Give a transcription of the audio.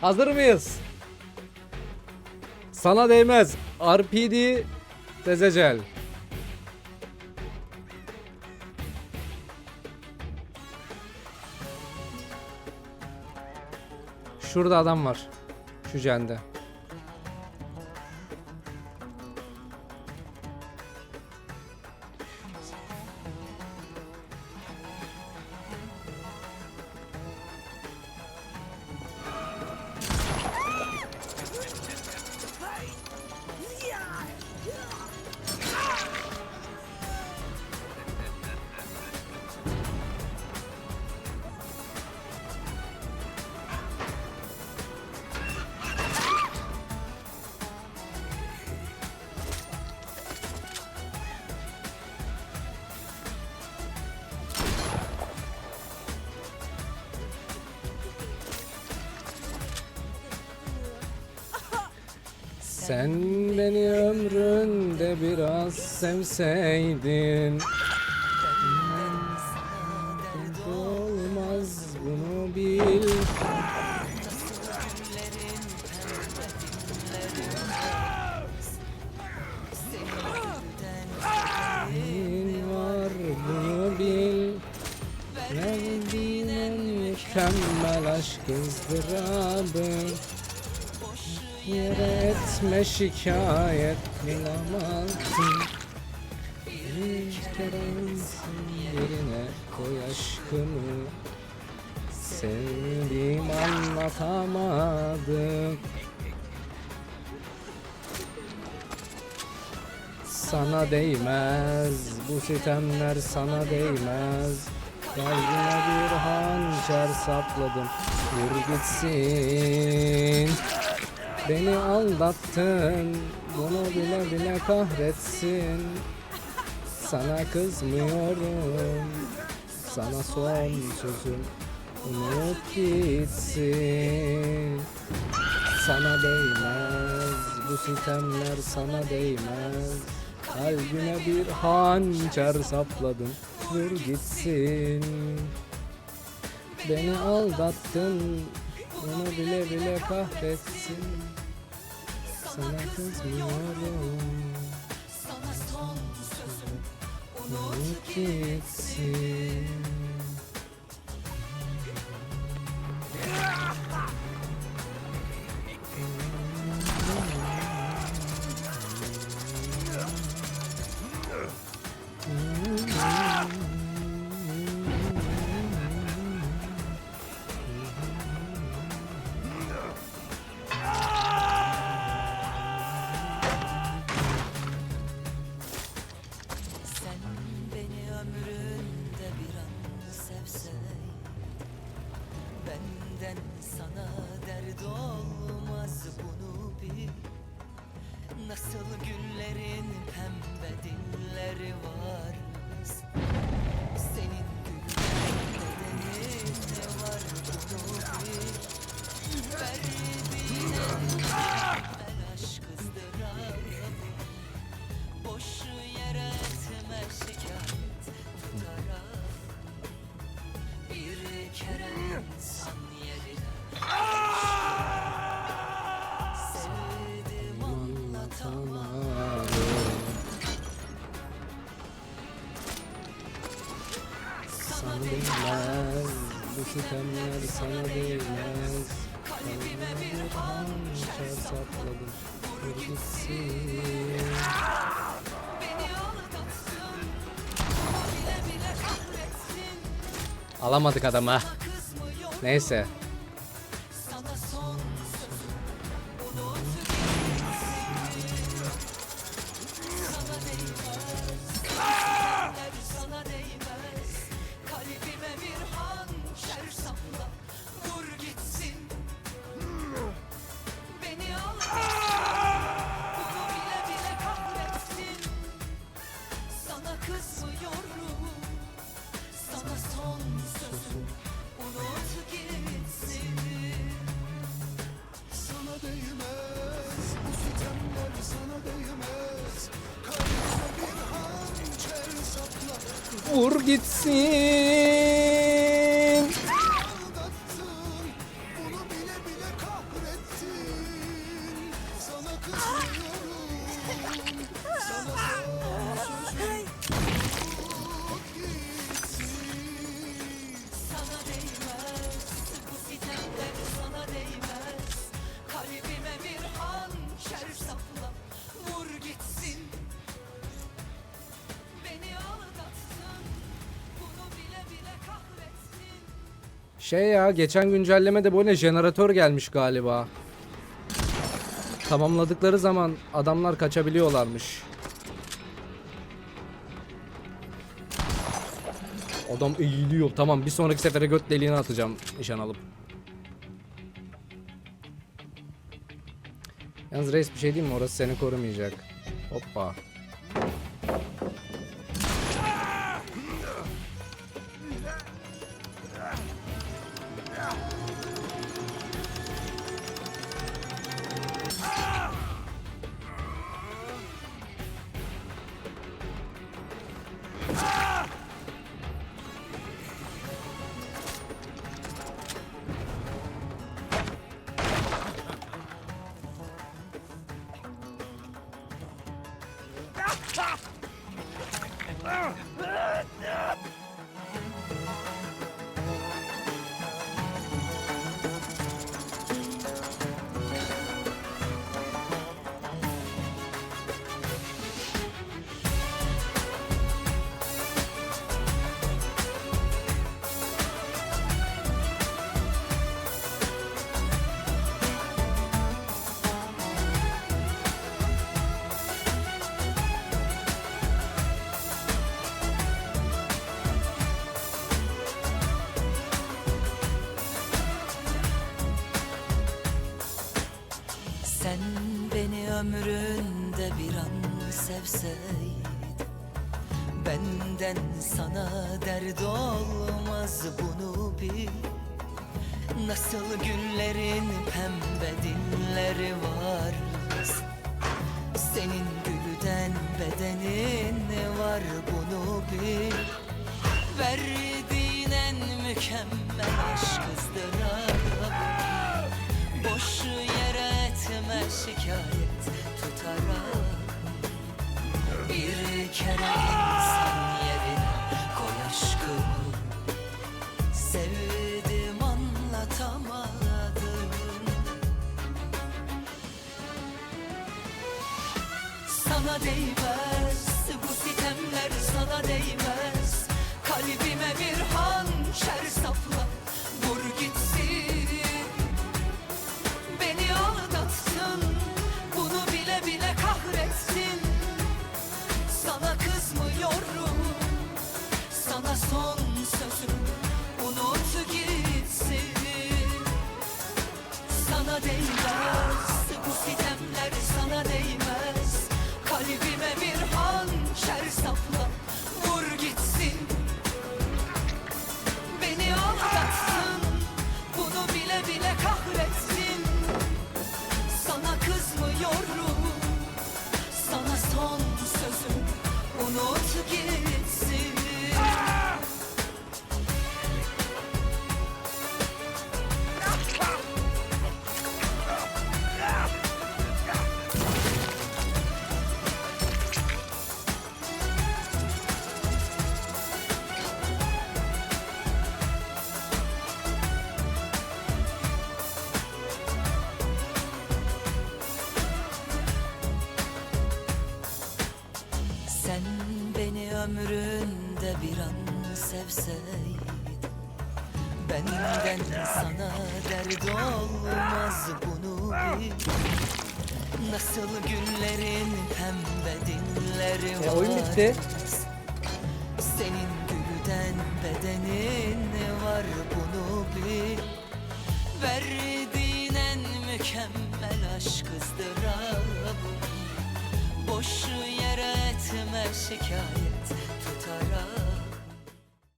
Hazır mıyız? Sana değmez. RPD Tezecel. Şurada adam var. Şu cende. Sen beni ömründe biraz sevseydin. Olmaz bunu bil. Var bunu bil. Verdiğin mükemmel aşk ızdırabı Yere etme şikayet bulamazsın. İnsan yerine koy aşkını. Sevdiğim anlatamadım. Sana değmez bu sitemler sana değmez. Kalbine bir hançer sapladım Vur gitsin Beni aldattın. Bunu bile bile kahretsin. Sana kızmıyorum. Sana son sözüm. Unut gitsin. Sana değmez. Bu sitemler sana değmez. Kalbine bir hançer sapladım Vur gitsin. Beni aldattın Onu bile bile kahretsin. Sana kızmıyorum Unut gitsin Nasıl güllerin pembe dilleri var? Senin değmez. Bu sitemler sana değmez. Kalbime bir hançer sapladım gitsin Alamadık Kızmıyor Neyse Vur gitsin Şey ya geçen güncellemede böyle jeneratör gelmiş galiba. Tamamladıkları zaman adamlar kaçabiliyorlarmış. Adam eğiliyor. Tamam bir sonraki sefere göt deliğine atacağım nişan alıp. Yalnız reis bir şey diyeyim mi? Orası seni korumayacak. Hoppa. Stop! Sen beni ömründe bir an sevseydin Benden sana dert olmaz bunu bil. Nasıl güllerin pembe dilleri var Senin gülden bedenin var bunu bil. Verdiğin en mükemmel aşk ızdırap şikayet tutarak Bir kere insan yerine koy aşkımı. Sevdim anlatamadım. Sana değmez Sana son sözüm. Unut ömründe bir an sevseydin Benden sana dert olmaz bunu bil. Nasıl günlerin pembe dilleri E, oyun bitti. Senin gülden bedenin var bunu bil. Verdiğin en mükemmel aşk ızdırabı Boş yere etme şikayet tutarak